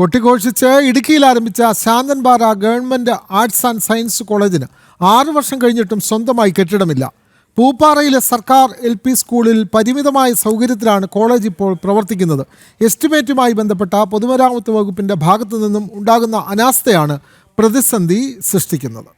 കൊട്ടിഘോഷിച്ച് ഇടുക്കിയിൽ ആരംഭിച്ച Santhanpara government arts and science കോളേജിന് ആറു വർഷം കഴിഞ്ഞിട്ടും സ്വന്തമായി കെട്ടിടമില്ല. പൂപ്പാറയിലെ സർക്കാർ എൽ പി സ്കൂളിൽ പരിമിതമായ സൗകര്യത്തിലാണ് കോളേജ് ഇപ്പോൾ പ്രവർത്തിക്കുന്നത്. എസ്റ്റിമേറ്റുമായി ബന്ധപ്പെട്ട പൊതുമരാമത്ത് വകുപ്പിന്റെ ഭാഗത്തു നിന്നും ഉണ്ടാകുന്ന അനാസ്ഥയാണ് പ്രതിസന്ധി സൃഷ്ടിക്കുന്നത്.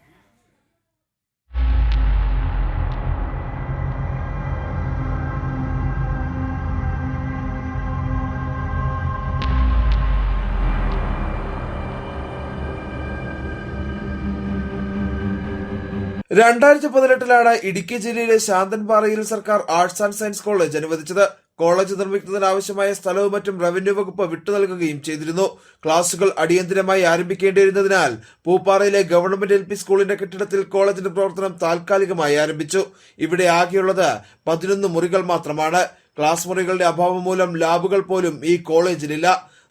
രണ്ടായിരത്തി പതിനെട്ടിലാണ് ഇടുക്കി ജില്ലയിലെ ശാന്തൻപാറയിൽ സർക്കാർ ആർട്സ് ആൻഡ് സയൻസ് കോളേജ് അനുവദിച്ചത്. കോളേജ് നിർമ്മിക്കുന്നതിനാവശ്യമായ സ്ഥലവും മറ്റും റവന്യൂ വകുപ്പ് വിട്ടു നൽകുകയും ചെയ്തിരുന്നു. ക്ലാസുകൾ അടിയന്തരമായി ആരംഭിക്കേണ്ടിയിരുന്നതിനാൽ പൂപ്പാറയിലെ ഗവൺമെന്റ് എൽ പി സ്കൂളിന്റെ കെട്ടിടത്തിൽ കോളേജിന്റെ പ്രവർത്തനം താൽക്കാലികമായി ആരംഭിച്ചു. ഇവിടെ ആകെയുള്ളത് പതിനൊന്ന് മുറികൾ മാത്രമാണ്. ക്ലാസ് മുറികളുടെ അഭാവം മൂലം ലാബുകൾ പോലും ഈ കോളേജിലില്ല.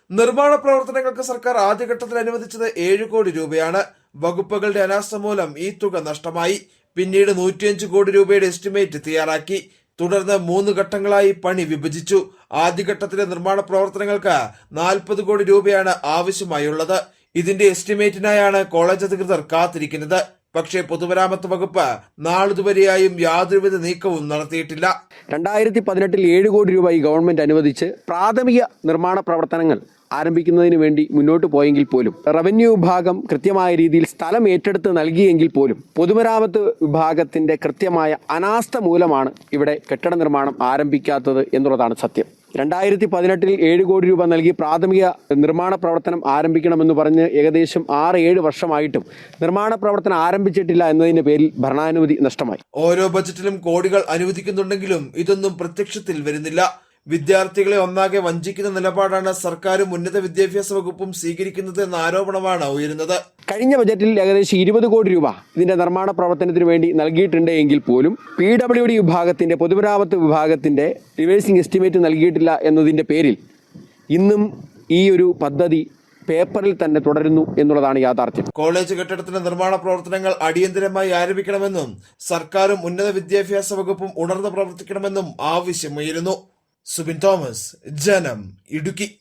നിർമ്മാണ പ്രവർത്തനങ്ങൾക്ക് സർക്കാർ ആദ്യഘട്ടത്തിൽ അനുവദിച്ചത് ഏഴ് കോടി രൂപയാണ്. വകുപ്പുകളുടെ അനാസ്ഥ മൂലം ഈ തുക നഷ്ടമായി. പിന്നീട് നൂറ്റിയഞ്ച് കോടി രൂപയുടെ എസ്റ്റിമേറ്റ് തയ്യാറാക്കി. തുടർന്ന് മൂന്ന് ഘട്ടങ്ങളായി പണി വിഭജിച്ചു. ആദ്യഘട്ടത്തിലെ നിർമ്മാണ പ്രവർത്തനങ്ങൾക്ക് നാൽപ്പത് കോടി രൂപയാണ് ആവശ്യമായുള്ളത്. ഇതിന്റെ എസ്റ്റിമേറ്റിനായാണ് കോളേജ് അധികൃതർ കാത്തിരിക്കുന്നത്. പക്ഷേ പൊതുമരാമത്ത് വകുപ്പ് നാളിതുവരെയായും യാതൊരുവിധ നീക്കവും നടത്തിയിട്ടില്ല. രണ്ടായിരത്തി പതിനെട്ടിൽ ഏഴ് കോടി രൂപ ഈ ഗവൺമെന്റ് അനുവദിച്ച് പ്രാഥമിക നിർമ്മാണ പ്രവർത്തനങ്ങൾ ആരംഭിക്കുന്നതിന് വേണ്ടി മുന്നോട്ട് പോയെങ്കിൽ പോലും റവന്യൂ വിഭാഗം കൃത്യമായ രീതിയിൽ സ്ഥലം ഏറ്റെടുത്ത് നൽകിയെങ്കിൽ പോലും പൊതുമരാമത്ത് വിഭാഗത്തിന്റെ കൃത്യമായ അനാസ്ഥ മൂലമാണ് ഇവിടെ കെട്ടിട നിർമ്മാണം ആരംഭിക്കാത്തത് എന്നുള്ളതാണ് സത്യം. രണ്ടായിരത്തി പതിനെട്ടിൽ ഏഴ് കോടി രൂപ നൽകി പ്രാഥമിക നിർമ്മാണ പ്രവർത്തനം ആരംഭിക്കണമെന്ന് പറഞ്ഞ് ഏകദേശം ആറ് ഏഴ് വർഷമായിട്ടും നിർമ്മാണ പ്രവർത്തനം ആരംഭിച്ചിട്ടില്ല എന്നതിന്റെ പേരിൽ ഭരണാനുമതി നഷ്ടമായി. ഓരോ ബജറ്റിലും കോടികൾ അനുവദിക്കുന്നുണ്ടെങ്കിലും ഇതൊന്നും പ്രത്യക്ഷത്തിൽ വരുന്നില്ല. വിദ്യാർത്ഥികളെ ഒന്നാകെ വഞ്ചിക്കുന്ന നിലപാടാണ് സർക്കാരും ഉന്നത വിദ്യാഭ്യാസ വകുപ്പും സ്വീകരിക്കുന്നത് എന്ന ആരോപണമാണ് ഉയരുന്നത്. കഴിഞ്ഞ ബജറ്റിൽ ഏകദേശം ഇരുപത് കോടി രൂപ ഇതിന്റെ നിർമ്മാണ പ്രവർത്തനത്തിന് വേണ്ടി നൽകിയിട്ടുണ്ട് എങ്കിൽ പോലും പി ഡബ്ല്യു ഡി വിഭാഗത്തിന്റെ പൊതുമരാമത്ത് വിഭാഗത്തിന്റെ റിവേഴ്സിംഗ് എസ്റ്റിമേറ്റ് നൽകിയിട്ടില്ല എന്നതിന്റെ പേരിൽ ഇന്നും ഈ ഒരു പദ്ധതി പേപ്പറിൽ തന്നെ തുടരുന്നു എന്നുള്ളതാണ് യാഥാർത്ഥ്യം. കോളേജ് കെട്ടിടത്തിന്റെ നിർമ്മാണ പ്രവർത്തനങ്ങൾ അടിയന്തരമായി ആരംഭിക്കണമെന്നും സർക്കാരും ഉന്നത വിദ്യാഭ്യാസ വകുപ്പും ഉണർന്ന് പ്രവർത്തിക്കണമെന്നും ആവശ്യമുയരുന്നു. സുബിൻ തോമസ് ജനം ഇടുക്കി.